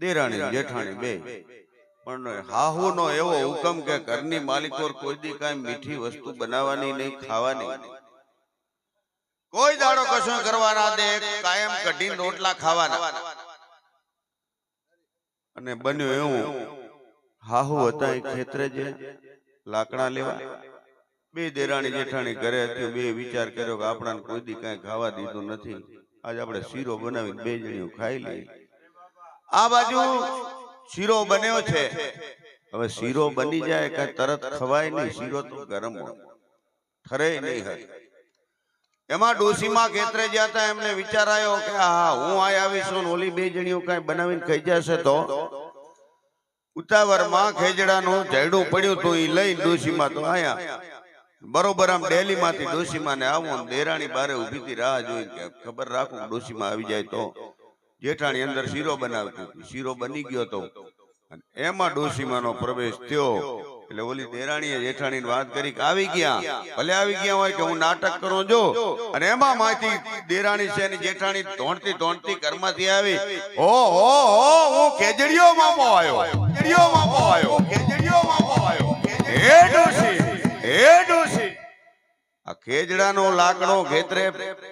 દેરાણી જેઠાણી બે. પણ હાહુ નો એવો હુકમ કે ઘરની માલિકો કોઈ દી કાંઈ મીઠી વસ્તુ બનાવવાની નહીં ખાવાની કોઈ દાડો કશું કરવાના દે કાયમ કઢીને રોટલા ખાવાના. અને બન્યું એવું હાહુ હતા એ ખેતરે જે લાકડા લેવા. બે દેરાણી જેઠાણી ઘરે હતી બે વિચાર કર્યો કે આપણાને કોઈ દી કાંઈ ખાવા દીધું નથી. આજે આપણે શીરો બનાવીને બે જણીઓ ખાઈ લઈએ. આ બાજુ શીરો બન્યો છે. હવે શીરો બની જાય કાંઈ તરત ખવાય નહીં, શીરો તો ગરમ હોય. ઠરે નહીં હોય એમાં ડોસીમાં ખેતરે ગયા હતા, એમને વિચાર આવ્યો કે હા હું આ આવીશું ઓલી બે જણીઓ કાંઈ બનાવીને ખાઈ જશે તો? ઉતાવળમાં ખેજડાનું ઝાડું પડ્યું તો એ લઈ ડોસીમાં તો આયા. બરોબર આમ ડેલીમાંથી ડોસીમાં ને આવું દેરાણી બારે ઊભી હતી રાહ જોઈ કે, ખબર રાખું ડોસીમાં આવી જાય તો. જેઠાણી અંદર શીરો બનાવતી શીરો બની ગયો તો. એમાં ડોસીમાનો પ્રવેશ થયો. એટલે ઓલી દેરાણીએ જેઠાણી વાત કરી કે આવી ગયા. ભલે આવી ગયા હોય કે હું નાટક કરું જો. અને એમાં માંથી દેરાણી છે ને જેઠાણી ધોણતી ધોણતી ઘરમાંથી આવી. ઓ હો હો, હું કેજડીયો મામો આવ્યો. કેજડીયો મામો આવ્યો. કેજડીયો મામો આવ્યો. હે ડોસી હે આ ખેજડાનો લાકડો ખેતરે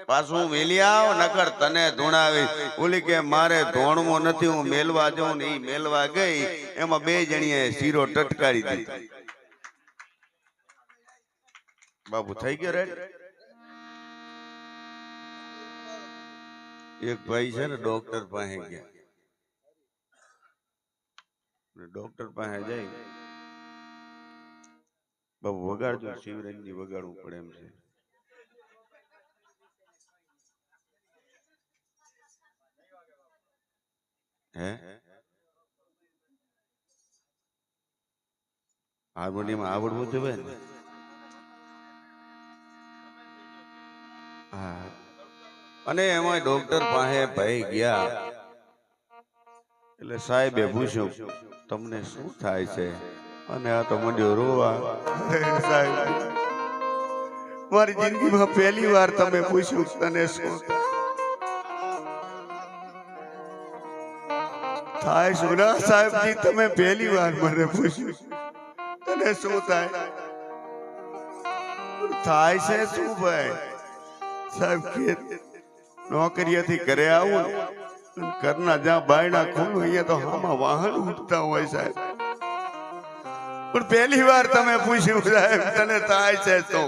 પાછું વેલી નકર તને ધૂણાવી. ઓલી કે, મારે ધોણવો નથી, હું મેલવા જઉં ને મેલવા ગઈ. એમાં બે જણીએ શીરો ટટકારી દીધો. બાબુ થઈ ગયો રેડ એક ભાઈ છે ને ડોક્ટર પાસે ગયા. ડોક્ટર પાસે જઈ બાબુ વગાડજો શિવરંજી વગાડવું પડે એમ છે. હે? હાર્મોનિયમ આવડવું જોઈએ ને? હા. અને એમાં ડોક્ટર પાસે ભાઈ ગયા. એટલે સાહેબે પૂછ્યું તમને શું થાય છે? અને આ તો મંડ્યો રોવા સાહેબ મારી જિંદગીમાં પહેલી વાર તમે પૂછ્યું તને શું થાય? ના સાહેબજી, તમે પહેલી વાર મને પૂછ્યું. તને શું થાય? થાય છે શું ભાઈ? સાહેબ, કે નોકરીએથી ઘરે આવું ઘરના જ્યાં બાયણા ખોલું અહીંયા તો આમાં વાહન ઉઠતા હોય સાહેબ. પણ પહેલી વાર તમે પૂછ્યું સાહેબ તને થાય છે તો?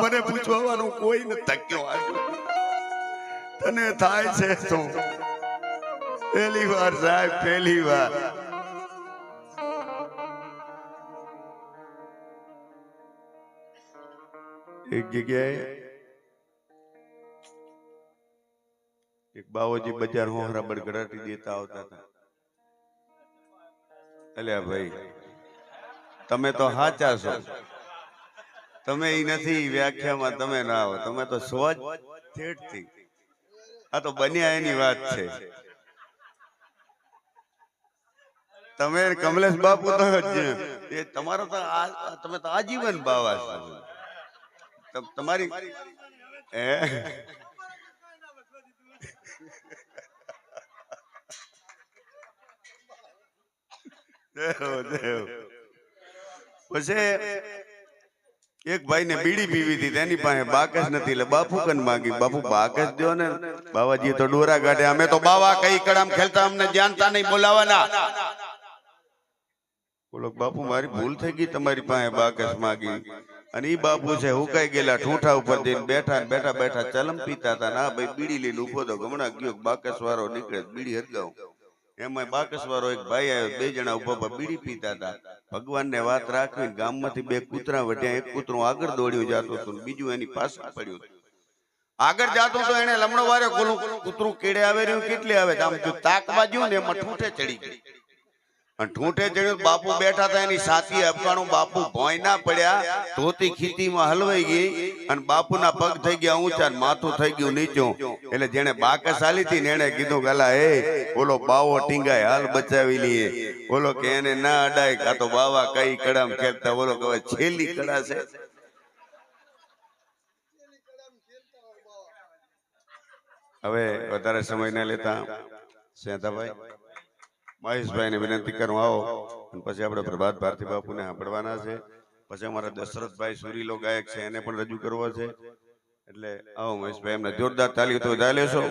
મને પૂછવાનું કોઈ ન તક્યો તને થાય છે તો? પહેલી વાર, સાહેબ, પહેલી વાર. એક જગ્યાએ એક બાવોજી બજાર હોહરા બડગડાટી દેતા આવતા હતા. અલ્યા ભાઈ, તમે તો હાચા છો. તમે ઈ નથી વ્યાખ્યામાં તમે ના આવો. તમે તો સ્વજ ઠેઠથી આ તો બન્યા એની વાત છે. તમે કમલેશ બાપુ તો એ તમારો તો તમે તો આજીવન બાવા છો. તમ- તમારી હે? પછી એક ભાઈ ને બીડી પીવી હતી તેની પાસે બાકસ નથી એટલે બાપુ કન માંગી બાપુ બાકસ દો ને. બાવાજી તો ડોરા કાઢે અમે તો બાવા કઈ કડામ ખેલતા અમને જાણતા નહીં બોલાવાના. બોલો બાપુ મારી ભૂલ થઈ ગઈ તમારી પાસે બાકસ માંગી. અને ઈ બાપુ છે હુકાઈ ગયેલા ઠૂઠા ઉપર જઈને બેઠા ને બેઠા બેઠા ચલમ પીતા હતા. ના ભાઈ બીડી લઈને ઊભો તો ગમણા ગયો બાકસ વાળો નીકળે બીડી હરગાવ. એમાં બાકસ વાળો એક ભાઈ આવ્યો, બે જણા ઊભા બીડી પીતા હતા. ભગવાન ને વાત રાખવી ગામમાંથી બે કૂતરા વઢ્યા, એક કૂતરું આગળ દોડ્યું, જતો હતો બીજું એની પાસે પડ્યું આગળ જાતું તો એને લમણો વારે કોલું કૂતરું કેડે આવે રહ્યું, કેટલી આવે? આમ જો તાકવા જ્યું ને એમાં ઠૂઠે ચડી ગઈ. અને ઠૂંઠે ચડ્યું બાપુ બેઠા હતા, એની સાથી અપકાણું બાપુ ભોય ના પડ્યા, ધોતી ખીતીમાં હલવાઈ ગઈ અને બાપુના પગ થઈ ગયા ઊંચા માથું થઈ ગયું નીચું. એટલે જેને બાકસ આલી હતી ને એને કીધું, ગલા, એ, ઓલો બાવો ટીંગાય હાલ બચાવી લઈએ ઓલો કે, એને ના અડાય, કાં તો બાવા કઈ કડામ ખેલતા ઓલો કહે છેલ્લી કડા છે. હવે વધારે સમય ના લેતા સેંધાભાઈ મહેશભાઈને વિનંતી કરું આવો. અને પછી આપણે પ્રભાત ભારતી બાપુને સાંભળવાના છે. પછી અમારા દશરથભાઈ સુરીલો ગાયક છે એને પણ રજૂ કરવો છે. એટલે આવો મહેશભાઈ એમને જોરદાર તાલીઓ તો વધારે લેશો.